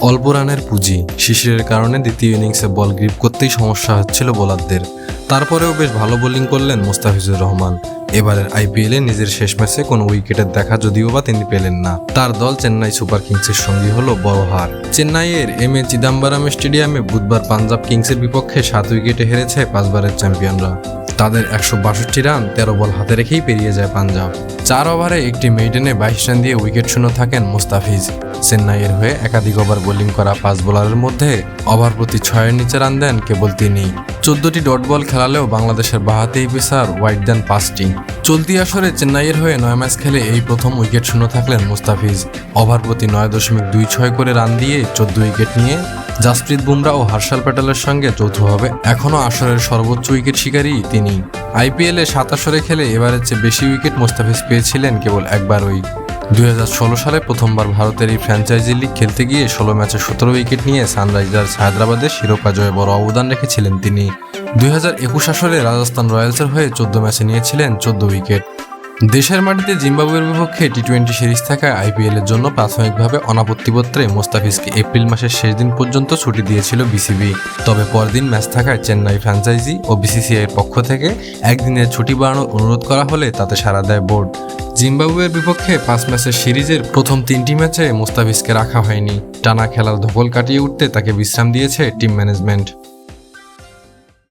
অল্প রানের পুঁজি। শিশিরের কারণে দ্বিতীয় ইনিংসে বল গ্রিপ করতেই সমস্যা হচ্ছিল বোলারদের। তারপরেও বেশ ভালো বোলিং করলেন মোস্তাফিজুর রহমান। এবারের আইপিএলে নিজের শেষ ম্যাচে কোনো উইকেটের দেখা যদিও বা তিনি পেলেন না। তার দল চেন্নাই সুপার কিংসের সঙ্গী হলো বড় হার। চেন্নাইয়ের এম এ চিদাম্বরম স্টেডিয়ামে বুধবার পাঞ্জাব কিংসের বিপক্ষে সাত উইকেটে হেরেছে পাঁচবারের চ্যাম্পিয়নরা। তাদের একশো বাষট্টি রান, তেরো বল হাতে রেখেই পেরিয়ে যায় পাঞ্জাব। চার ওভারে একটি মেইডেনে বাইশ রান দিয়ে উইকেট শূন্য থাকেন মুস্তাফিজ। চেন্নাইয়ের হয়ে একাধিক ওভার বোলিং করা পাঁচ বোলারের মধ্যে ওভার প্রতি ছয়ের নিচে রান দেন কেবল তিনি। চোদ্দটি ডট বল খেলালেও বাংলাদেশের বাহাতেই পেসার ওয়াইড দেন পাঁচটি। চলতি আসরে চেন্নাইয়ের হয়ে নয় ম্যাচ খেলে এই প্রথম উইকেট শূন্য থাকলেন মুস্তাফিজ। ওভার প্রতি নয় দশমিক দুই ছয় করে রান দিয়ে চোদ্দ উইকেট নিয়ে জাসপ্রীত বুমরা ও হার্ষাল প্যাটেলের সঙ্গে যৌথভাবে এখনও আসরের সর্বোচ্চ উইকেট শিকারী তিনি। আইপিএলে সাত আসরে খেলে এবারের চেয়ে বেশি উইকেট মোস্তাফিজ পেয়েছিলেন কেবল একবারই। দুই হাজার ষোলো সালে প্রথমবার ভারতের এই ফ্র্যাঞ্চাইজি লিগ খেলতে গিয়ে ষোলো ম্যাচে সতেরো উইকেট নিয়ে সানরাইজার্স হায়দ্রাবাদের শিরোপা জয়ে বড় অবদান রেখেছিলেন তিনি। দুই হাজার একুশ আসরে রাজস্থান রয়্যালসের হয়ে চোদ্দ ম্যাচে নিয়েছিলেন চোদ্দ উইকেট। দেশের মাটিতে জিম্বাবুয়ের বিপক্ষে টি টোয়েন্টি সিরিজ থাকায় আইপিএলের জন্য প্রাথমিকভাবে অনাপত্তিপত্রে মোস্তাফিজকে এপ্রিল মাসের শেষ দিন পর্যন্ত ছুটি দিয়েছিল বিসিবি তবে পরদিন ম্যাচ থাকায় চেন্নাই ফ্র্যাঞ্চাইজি ও বিসিসিআইয়ের পক্ষ থেকে একদিনের ছুটি বাড়ানোর অনুরোধ করা হলে তাতে সাড়া দেয় বোর্ড। জিম্বাবুয়ের বিপক্ষে পাঁচ ম্যাচের সিরিজের প্রথম তিনটি ম্যাচে মোস্তাফিজকে রাখা হয়নি। টানা খেলার ধকল কাটিয়ে উঠতে তাকে বিশ্রাম দিয়েছে টিম ম্যানেজমেন্ট।